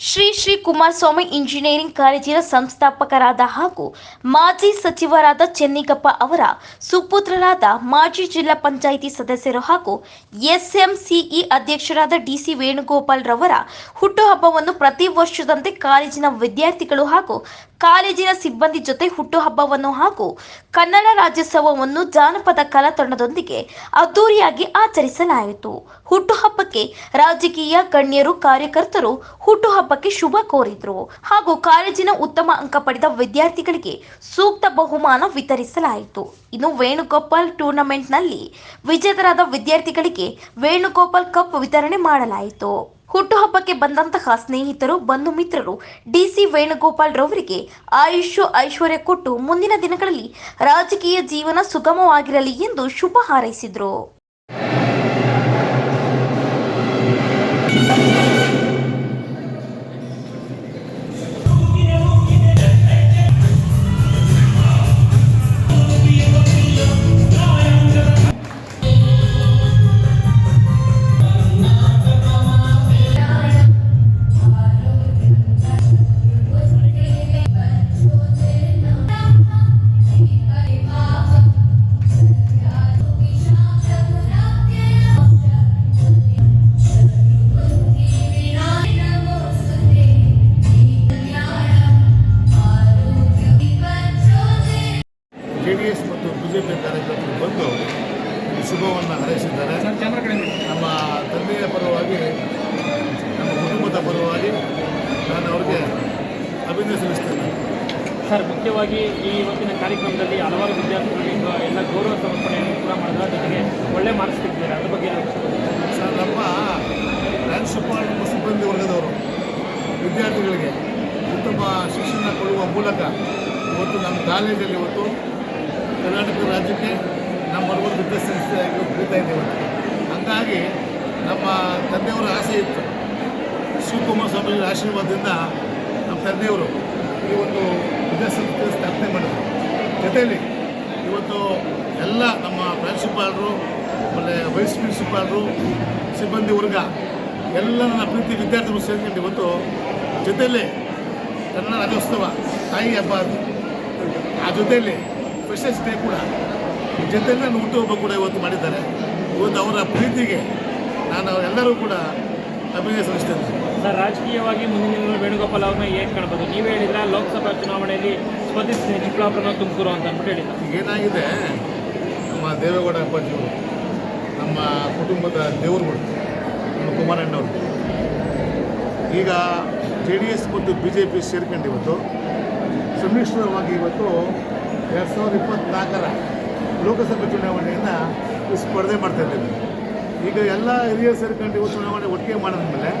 Shri Shri Kumaraswamy engineering ಕಾಲೇಜಿನ ಸಂಸ್ಥಾಪಕರಾದ ಹಾಗೂ ಮಾಜಿ ಸಚಿವರಾದ ಚೆನ್ನಿಗಪ್ಪ ಅವರ ಸುಪುತ್ರರಾದ ಮಾಜಿ ಜಿಲ್ಲಾ ಪಂಚಾಯಿತಿ ಸದಸ್ಯರು ಹಾಗೂ ಎಸ್ಎಂಸಿಇ ಅಧ್ಯಕ್ಷರಾದ ಡಿಸಿ ವೇಣುಗೋಪಾಲ್ ರವರ ಹುಟ್ಟುಹಬ್ಬವನ್ನು ಪ್ರತಿ ವರ್ಷದಂತೆ ಕಾಲೇಜಿನ ವಿದ್ಯಾರ್ಥಿಗಳು ಹಾಗೂ ಕಾಲೇಜಿನ ಸಿಬ್ಬಂದಿ ಜೊತೆ ಹುಟ್ಟುಹಬ್ಬವನ್ನು ಹಾಗೂ ಕನ್ನಡ ರಾಜ್ಯೋತ್ಸವವನ್ನು ಜಾನಪದ ಕಲಾ ತಂಡದೊಂದಿಗೆ ಅದ್ದೂರಿಯಾಗಿ ಆಚರಿಸಲಾಯಿತು. ಹುಟ್ಟುಹಬ್ಬಕ್ಕೆ ರಾಜಕೀಯ ಗಣ್ಯರು, ಕಾರ್ಯಕರ್ತರು ಹುಟ್ಟುಹಬ್ಬಕ್ಕೆ ಶುಭ ಕೋರಿದ್ರು ಹಾಗೂ ಕಾಲೇಜಿನ ಉತ್ತಮ ಅಂಕ ಪಡೆದ ವಿದ್ಯಾರ್ಥಿಗಳಿಗೆ ಸೂಕ್ತ ಬಹುಮಾನ ವಿತರಿಸಲಾಯಿತು. ಇನ್ನು ವೇಣುಗೋಪಾಲ್ ಟೂರ್ನಮೆಂಟ್ನಲ್ಲಿ ವಿಜೇತರಾದ ವಿದ್ಯಾರ್ಥಿಗಳಿಗೆ ವೇಣುಗೋಪಾಲ್ ಕಪ್ ವಿತರಣೆ ಮಾಡಲಾಯಿತು. ಹುಟ್ಟುಹಬ್ಬಕ್ಕೆ ಬಂದಂತಹ ಸ್ನೇಹಿತರು, ಬಂಧು ಮಿತ್ರರು, ಡಿಸಿ ವೇಣುಗೋಪಾಲ್ ರವರಿಗೆ ಆಯುಷು ಐಶ್ವರ್ಯ ಕೊಟ್ಟು ಮುಂದಿನ ದಿನಗಳಲ್ಲಿ ರಾಜಕೀಯ ಜೀವನ ಸುಗಮವಾಗಿರಲಿ ಎಂದು ಶುಭ ಹಾರೈಸಿದರು. ಮುಖ್ಯವಾಗಿ ಈ ಇವತ್ತಿನ ಕಾರ್ಯಕ್ರಮದಲ್ಲಿ ಹಲವಾರು ವಿದ್ಯಾರ್ಥಿಗಳಿಗೆ ಎಲ್ಲ ಗೌರವ ಸಮರ್ಪಣೆಯನ್ನು ಕೂಡ ಮಾಡಿದ ಜೊತೆಗೆ ಒಳ್ಳೆ ಮಾರ್ಕ್ಸ್ ತೆಗೆದಿದ್ದಾರೆ ಅದ್ರ ಬಗ್ಗೆ ಸರ್, ನಮ್ಮ ಪ್ರಾಂಶುಪಾಲ ಸಿಬ್ಬಂದಿ ವರ್ಗದವರು, ವಿದ್ಯಾರ್ಥಿಗಳಿಗೆ ಉತ್ತಮ ಶಿಕ್ಷಣ ಕೊಡುವ ಮೂಲಕ ಇವತ್ತು ನಮ್ಮ ಕಾಲೇಜಲ್ಲಿ ಇವತ್ತು ಕರ್ನಾಟಕ ರಾಜ್ಯಕ್ಕೆ ನಮ್ಮ ಒಂದು ವಿದ್ಯಾಸಂಸ್ಥೆಯಾಗಿ ಬೆಳೀತಾ ಇದ್ದೇವೆ ಹಂಗಾಗಿ ನಮ್ಮ ತಂದೆಯವರ ಆಸೆ ಇತ್ತು. ಶಿವಕುಮಾರ ಸ್ವಾಮಿ ಆಶೀರ್ವಾದದಿಂದ ನಮ್ಮ ತಂದೆಯವರು ಈ ಒಂದು ವಿದ್ಯಾಸಂಸ್ಥೆ ಸ್ಥಾಪನೆ ಮಾಡಿದ್ರು. ಜೊತೆಯಲ್ಲಿ ಇವತ್ತು ಎಲ್ಲ ನಮ್ಮ ಪ್ರಾಂಶುಪಾಲರು, ಆಮೇಲೆ ವೈಸ್ ಪ್ರಿನ್ಸಿಪಾಲರು, ಸಿಬ್ಬಂದಿ ವರ್ಗ, ಎಲ್ಲ ನನ್ನ ಪ್ರೀತಿ ವಿದ್ಯಾರ್ಥಿಗಳು ಸೇರ್ಕೊಂಡು ಇವತ್ತು ಜೊತೆಯಲ್ಲಿ ಕನ್ನಡ ರಾಜ್ಯೋತ್ಸವ, ತಾಯಿ ಹಬ್ಬ ಅದು. ಆ ಜೊತೆಯಲ್ಲಿ ಫ್ರೆಶಸ್ ಡೇ ಕೂಡ. ಜೊತೆಯಲ್ಲಿ ನಾನು ಹುಟ್ಟುಹಬ್ಬ ಕೂಡ ಇವತ್ತು ಮಾಡಿದ್ದಾರೆ. ಇವತ್ತು ಅವರ ಪ್ರೀತಿಗೆ ನಾನು ಅವರೆಲ್ಲರೂ ಕೂಡ ಅಭಿನಯ ಸಲ್ಲಿಸ್ತೇನೆ. ಸರ್ ರಾಜಕೀಯವಾಗಿ ಮುಂದಿನ ದಿನಗಳು ವೇಣುಗೋಪಾಲ್ ಅವ್ರನ್ನ ಏನು ಕಾಣ್ಬೋದು? ನೀವು ಹೇಳಿದ್ರ, ಲೋಕಸಭಾ ಚುನಾವಣೆಯಲ್ಲಿ ಸ್ಪರ್ಧಿಸಿ ಚಿಕ್ಕಬಳ್ಳಾಪುರನ ತುಮಕೂರು ಅಂತ ಅಂದ್ಬಿಟ್ಟು ಹೇಳಿದ್ರು? ಏನಾಗಿದೆ? ನಮ್ಮ ದೇವೇಗೌಡ ಅಪ್ಪಾಜಿಯವರು ನಮ್ಮ ಕುಟುಂಬದ ದೇವರುಗಳು, ನಮ್ಮ ಕುಮಾರಣ್ಣವರು. ಈಗ ಜೆ ಡಿ ಎಸ್ ಮತ್ತು ಬಿ ಜೆ ಪಿ ಸೇರ್ಕೊಂಡು ಇವತ್ತು, ಸಮ್ಮಿಶ್ರವಾಗಿ ಇವತ್ತು ಎರಡು ಸಾವಿರದ ಇಪ್ಪತ್ತ್ನಾಲ್ಕರ ಲೋಕಸಭೆ ಚುನಾವಣೆಯನ್ನು ಸ್ಪರ್ಧೆ ಮಾಡ್ತಾ ಇದ್ದೇವೆ. ಈಗ ಎಲ್ಲ ಹಿರಿಯರು ಸೇರ್ಕೊಂಡು ಇವತ್ತು ಚುನಾವಣೆ ಒಟ್ಟಿಗೆ ಮಾಡಿದ್ಮೇಲೆ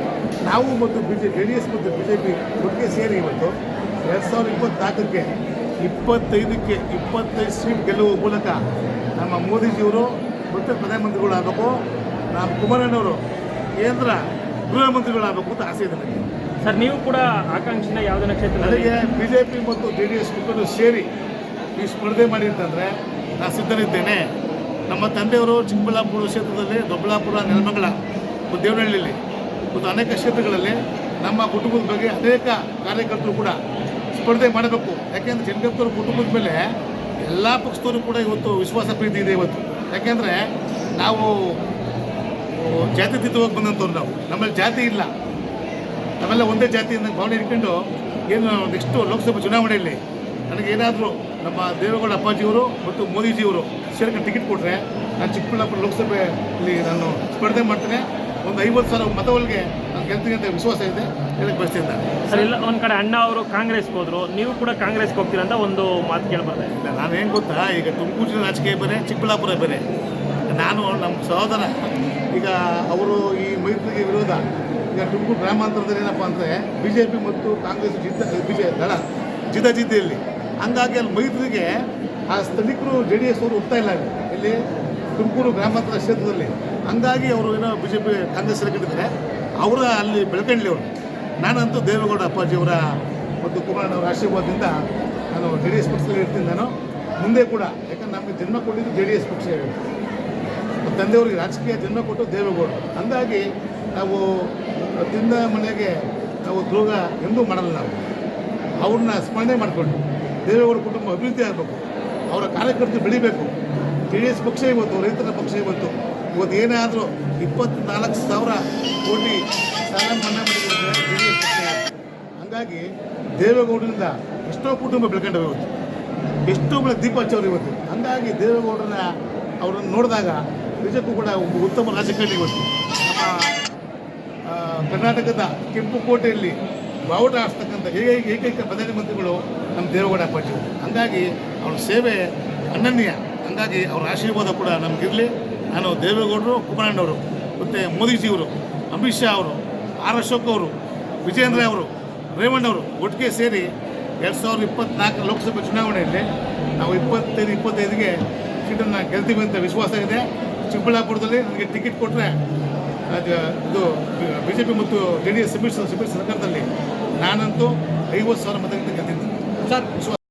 ನಾವು ಮತ್ತು B J J D S ಮತ್ತು ಬಿ ಜೆ ಪಿ ಒಟ್ಟಿಗೆ ಸೇರಿ ಇವತ್ತು ಎರಡು ಸಾವಿರದ ಇಪ್ಪತ್ತ್ನಾಲ್ಕಕ್ಕೆ ಇಪ್ಪತ್ತೈದಕ್ಕೆ ಇಪ್ಪತ್ತೈದು ಸೀಟ್ ಗೆಲ್ಲುವ ಮೂಲಕ ನಮ್ಮ ಮೋದಿಜಿಯವರು ಮತ್ತೆ ಪ್ರಧಾನಮಂತ್ರಿಗಳಾಗಬೇಕು ನಮ್ಮ ಕುಮಾರಣ್ಣವರು ಕೇಂದ್ರ ಗೃಹ ಮಂತ್ರಿಗಳಾಗಬೇಕು ಅಂತ ಆಸೆ ಇದೆ ನನಗೆ ಸರ್ ನೀವು ಕೂಡ ಆಕಾಂಕ್ಷಿನ ಯಾವುದನ್ನ ಕ್ಷೇತ್ರ ನನಗೆ ಬಿ ಜೆ ಪಿ ಮತ್ತು ಜೆ ಡಿ ಎಸ್ ಮುಖಂಡರು ಸೇರಿ ಈ ಸ್ಪರ್ಧೆ ಮಾಡಿ ಅಂತಂದರೆ ನಾನು ಸಿದ್ಧನಿದ್ದೇನೆ. ನಮ್ಮ ತಂದೆಯವರು ಚಿಕ್ಕಬಳ್ಳಾಪುರ ಕ್ಷೇತ್ರದಲ್ಲಿ ದೊಡ್ಡಬಳ್ಳಾಪುರ ನೆಲಮಂಗಲ ಮತ್ತು ದೇವನಹಳ್ಳಿಯಲ್ಲಿ ಮತ್ತು ಅನೇಕ ಕ್ಷೇತ್ರಗಳಲ್ಲಿ ನಮ್ಮ ಕುಟುಂಬದ ಬಗ್ಗೆ ಅನೇಕ ಕಾರ್ಯಕರ್ತರು ಕೂಡ ಸ್ಪರ್ಧೆ ಮಾಡಬೇಕು. ಯಾಕೆಂದರೆ ಚೆನ್ನಗಪ್ಪರ ಕುಟುಂಬದ ಮೇಲೆ ಎಲ್ಲ ಪಕ್ಷದವರು ಕೂಡ ಇವತ್ತು ವಿಶ್ವಾಸ ಪ್ರೀತಿ ಇದೆ ಇವತ್ತು. ಯಾಕೆಂದರೆ ನಾವು ಜಾತ್ಯತೀತವಾಗಿ ಬಂದಂಥವ್ರು ನಾವು. ನಮ್ಮಲ್ಲಿ ಜಾತಿ ಇಲ್ಲ. ನಮ್ಮೆಲ್ಲ ಒಂದೇ ಜಾತಿಯಿಂದ ಭಾವನೆ ಇಟ್ಕೊಂಡು ಏನು ನೆಕ್ಸ್ಟು ಲೋಕಸಭಾ ಚುನಾವಣೆಯಲ್ಲಿ ನನಗೇನಾದರೂ ನಮ್ಮ ದೇವೇಗೌಡ ಅಪ್ಪಾಜಿಯವರು ಮತ್ತು ಮೋದಿಜಿಯವರು ಸೇರ್ಕೊಂಡು ಟಿಕೆಟ್ ಕೊಟ್ಟರೆ ನಾನು ಚಿಕ್ಕಬಳ್ಳಾಪುರ ಲೋಕಸಭೆಯಲ್ಲಿ ನಾನು ಸ್ಪರ್ಧೆ ಮಾಡ್ತೇನೆ. ಒಂದು ಐವತ್ತು ಸಾವಿರ ಮತಗಳಿಗೆ ನಾನು ಗೆಲ್ತೀನಿ ಅಂತ ವಿಶ್ವಾಸ ಇದೆ ಹೇಳಕ್ಕೆ ಬಯಸ್ತೀನಿ ನಾನು. ಸರ್ ಇಲ್ಲ ಒಂದು ಕಡೆ ಅಣ್ಣ ಅವರು ಕಾಂಗ್ರೆಸ್ಗೆ ಹೋದ್ರು ನೀವು ಕೂಡ ಕಾಂಗ್ರೆಸ್ಗೆ ಹೋಗ್ತೀರಾ ಅಂತ ಒಂದು ಮಾತು ಕೇಳ್ಬಾರ್ದು. ಇಲ್ಲ ನಾನೇನು ಗೊತ್ತಾ ಈಗ ತುಮಕೂರು ಜಿಲ್ಲೆ ರಾಜಕೀಯ ಬೇರೆ ಚಿಕ್ಕಬಳ್ಳಾಪುರ ಬೇರೆ. ನಾನು ನಮ್ಮ ಸಹೋದರ ಈಗ ಅವರು ಈ ಮೈತ್ರಿಗೆ ವಿರೋಧ ಈಗ ತುಮಕೂರು ಗ್ರಾಮಾಂತರದಲ್ಲಿ ಏನಪ್ಪ ಅಂದರೆ ಬಿ ಜೆ ಪಿ ಮತ್ತು ಕಾಂಗ್ರೆಸ್ ಜಿದ್ದ ಬಿ ಜೆ ದಳ ಜಿದ್ದಾಜಿದ್ದಿಯಲ್ಲಿ ಹಂಗಾಗಿ ಅಲ್ಲಿ ಮೈತ್ರಿಗೆ ಆ ಸ್ಥಳೀಕರು ಜೆ ಡಿ ಎಸ್ ಅವರು ಹೋಗ್ತಾ ಇಲ್ಲ ಇಲ್ಲಿ ತುಮಕೂರು ಗ್ರಾಮಾಂತರ ಕ್ಷೇತ್ರದಲ್ಲಿ. ಹಂಗಾಗಿ ಅವರು ಏನೋ ಬಿ ಜೆ ಪಿ ಕಾಂಗ್ರೆಸ್ ಸೇರ್ಕೊಂಡಿದ್ದಾರೆ ಅವರ ಅಲ್ಲಿ ಬೆಳ್ಕಂಡ್ಲಿ ಅವರು. ನಾನಂತೂ ದೇವೇಗೌಡ ಅಪ್ಪಾಜಿ ಅಪ್ಪಾಜಿಯವರ ಮತ್ತು ಕುಮಾರಣ್ಣವರ ಆಶೀರ್ವಾದದಿಂದ ನಾನು ಜೆ ಡಿ ಎಸ್ ಪಕ್ಷದಲ್ಲಿ ಇರ್ತೀನಿ ನಾನು. ಮುಂದೆ ಕೂಡ, ಯಾಕಂದ್ರೆ ನಮಗೆ ಜನ್ಮ ಕೊಟ್ಟಿದ್ದು ಜೆ ಡಿ ಎಸ್ ಪಕ್ಷ ತಂದೆಯವರಿಗೆ ರಾಜಕೀಯ ಜನ್ಮ ಕೊಟ್ಟು ದೇವೇಗೌಡ. ಹಂಗಾಗಿ ನಾವು ತಿಂದ ಮನೆಗೆ ನಾವು ದ್ರೋಹ ಎಂದೂ ಮಾಡಲ್ಲ ನಾವು. ಅವ್ರನ್ನ ಸ್ಮರಣೆ ಮಾಡಿಕೊಂಡು ದೇವೇಗೌಡ ಕುಟುಂಬ ಅಭಿವೃದ್ಧಿ ಆಗಬೇಕು. ಅವರ ಕಾರ್ಯಕರ್ತರು ಬೆಳಿಬೇಕು. ಜೆ ಡಿ ಎಸ್ ಪಕ್ಷ ಇವತ್ತು ರೈತರ ಪಕ್ಷ ಇವತ್ತು ಇವತ್ತು ಏನೇ ಆದರೂ ಇಪ್ಪತ್ನಾಲ್ಕು ಸಾವಿರ ಕೋಟಿ ಸಾಲ ಮನ್ನಾ ಹಂಗಾಗಿ ದೇವೇಗೌಡರಿಂದ ಎಷ್ಟೋ ಕುಟುಂಬ ಬೆಳ್ಕೊಂಡವೆ ಇವತ್ತು. ಎಷ್ಟೋ ಬೆಳೆ ದೀಪ ಹಚ್ಚವ್ರು ಇವತ್ತು. ಹಂಗಾಗಿ ದೇವೇಗೌಡರನ್ನ ಅವರನ್ನು ನೋಡಿದಾಗ ನಿಜಕ್ಕೂ ಕೂಡ ಒಬ್ಬ ಉತ್ತಮ ರಾಜಕಾರಣಿ ಇವತ್ತು. ಕರ್ನಾಟಕದ ಕೆಂಪು ಕೋಟೆಯಲ್ಲಿ ಬಾವುಟ ಆಡ್ತಕ್ಕಂಥ ಏಕೈಕ ಏಕೈಕ ಪ್ರಧಾನಮಂತ್ರಿಗಳು ನಮ್ಮ ದೇವೇಗೌಡ ಅಪ್ಪಾಜಿ ಹಂಗಾಗಿ ಅವ್ರ ಸೇವೆ ಅನನ್ಯ. ಹಂಗಾಗಿ ಅವರ ಆಶೀರ್ವಾದ ಕೂಡ ನಮಗಿರಲಿ. ನಾನು ದೇವೇಗೌಡರು, ಕುಮಾರಣ್ಣವರು, ಮತ್ತು ಮೋದಿಜಿಯವರು, ಅಮಿತ್ ಶಾ ಅವರು, ಆರ್ ಅಶೋಕ್ ಅವರು ವಿಜೇಂದ್ರ ಅವರು, ರೇವಣ್ಣ ಅವರು ಒಟ್ಟಿಗೆ ಸೇರಿ ಎರಡು ಸಾವಿರದ ಇಪ್ಪತ್ನಾಲ್ಕು ಲೋಕಸಭೆ ಚುನಾವಣೆಯಲ್ಲಿ ನಾವು ಇಪ್ಪತ್ತೈದು, ಇಪ್ಪತ್ತೈದಿಗೆ ಸೀಟನ್ನು ಗೆಲ್ತೀವಿ ಅಂತ ವಿಶ್ವಾಸ ಇದೆ. ಚಿಕ್ಕಬಳ್ಳಾಪುರದಲ್ಲಿ ನನಗೆ ಟಿಕೆಟ್ ಕೊಟ್ಟರೆ ಇದು ಬಿ ಜೆ ಪಿ ಮತ್ತು ಜೆ ಡಿ ಎಸ್ ಸಮ್ಮಿಶ್ರ ಸಮ್ಮಿಶ್ರ ಸರ್ಕಾರದಲ್ಲಿ ನಾನಂತೂ ಐವತ್ತು ಸಾವಿರ ಮತಗಳಿಂದ ಗೆದ್ದಿದ್ದೆ ಸರ್